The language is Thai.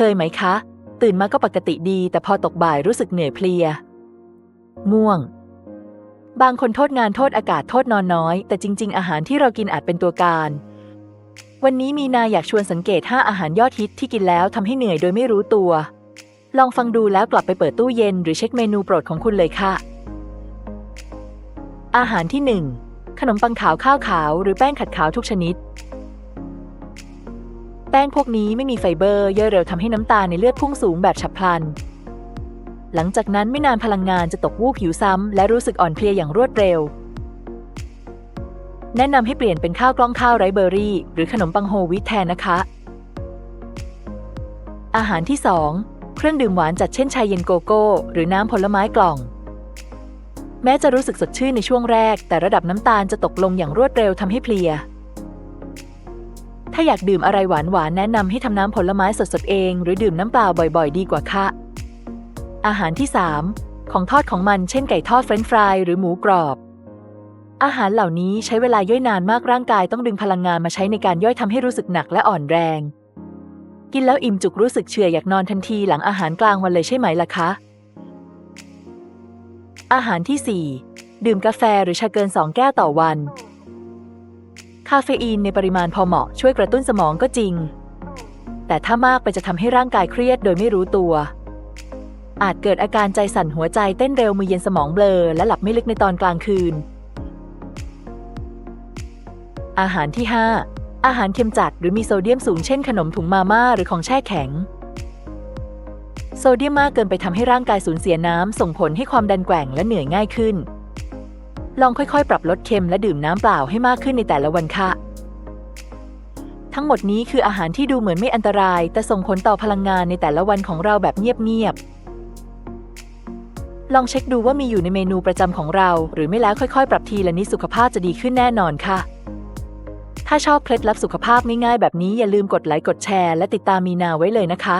เคยไหมคะ ตื่นมาก็ปกติดี แต่พอตกบ่ายรู้สึกเหนื่อยเพลีย ง่วง บางคนโทษงานโทษอากาศโทษนอนน้อย แต่จริง ๆ อาหารที่เรากินอาจเป็นตัวการ วันนี้มีนาอยากชวนสังเกต 5 อาหารยอดฮิตที่กินแล้วทำให้เหนื่อยโดยไม่รู้ตัว ลองฟังดูแล้วกลับไปเปิดตู้เย็น หรือเช็คเมนูโปรดของคุณเลยค่ะ อาหารที่ 1 ขนมปังขาวข้าวขาว หรือแป้งขัดขาวทุกชนิด แป้งพวกนี้ไม่มีไฟเบอร์ย่อยเร็วทำให้น้ำตาลในเลือดพุ่งสูงแบบฉับพลัน หลังจากนั้นไม่นานพลังงานจะตกวูบหิวซ้ำและรู้สึกอ่อนเพลียอย่างรวดเร็ว แนะนำให้เปลี่ยนเป็นข้าวกล้องข้าวไรเบอร์รี่ หรือขนมปังโฮลวีตแทนนะคะ อาหารที่ 2 เครื่องดื่มหวานจัดเช่นชายเย็นโกโก้ หรือน้ำผลไม้กล่อง แม้จะรู้สึกสดชื่นในช่วงแรก แต่ระดับน้ำตาลจะตกลงอย่างรวดเร็วทำให้เพลีย ถ้าอยากดื่มอะไรหวานๆแนะนำให้ทำน้ำผลไม้สดๆเอง หรือดื่มน้ำเปล่าบ่อยๆ ดีกว่าค่ะ อาหารที่ 3 ของทอดของมันเช่นไก่ทอดเฟรนช์ฟรายหรือหมูกรอบ อาหารเหล่านี้ใช้เวลาย่อยนานมากร่างกายต้องดึงพลังงานมาใช้ในการย่อยทำให้รู้สึกหนักและอ่อนแรง กินแล้วอิ่มจุกรู้สึกเฉื่อยอยากนอนทันทีหลังอาหารกลางวันเลยใช่ไหมล่ะคะ อาหารที่ 4 ดื่มกาแฟหรือชาเกิน 2 แก้วต่อวัน คาเฟอีนในปริมาณพอเหมาะช่วยกระตุ้นสมองก็จริง แต่ถ้ามากไปจะทำให้ร่างกายเครียดโดยไม่รู้ตัว อาจเกิดอาการใจสั่นหัวใจเต้นเร็วมือเย็นสมองเบลอ และหลับไม่ลึกในตอนกลางคืน อาหารที่ 5 อาหารเค็มจัดหรือมีโซเดียมสูงเช่นขนมถุงมาม่าหรือของแช่แข็ง โซเดียมมากเกินไปทำให้ร่างกายสูญเสียน้ำส่งผลให้ความดันแกว่งและเหนื่อยง่ายขึ้น ลองค่อยๆ ปรับลดเค็มและดื่มน้ำเปล่าให้มากขึ้นในแต่ละวันค่ะ ทั้งหมดนี้คืออาหารที่ดูเหมือนไม่อันตราย แต่ส่งผลต่อพลังงานในแต่ละวันของเราแบบเงียบๆ ลองเช็คดูว่ามีอยู่ในเมนูประจำของเรา หรือไม่แล้วค่อยๆ ปรับทีละนิดสุขภาพจะดีขึ้นแน่นอนค่ะ ถ้าชอบเคล็ดลับสุขภาพง่ายๆแบบนี้อย่าลืมกดไลค์กดแชร์ และติดตามมีนาไว้เลยนะคะ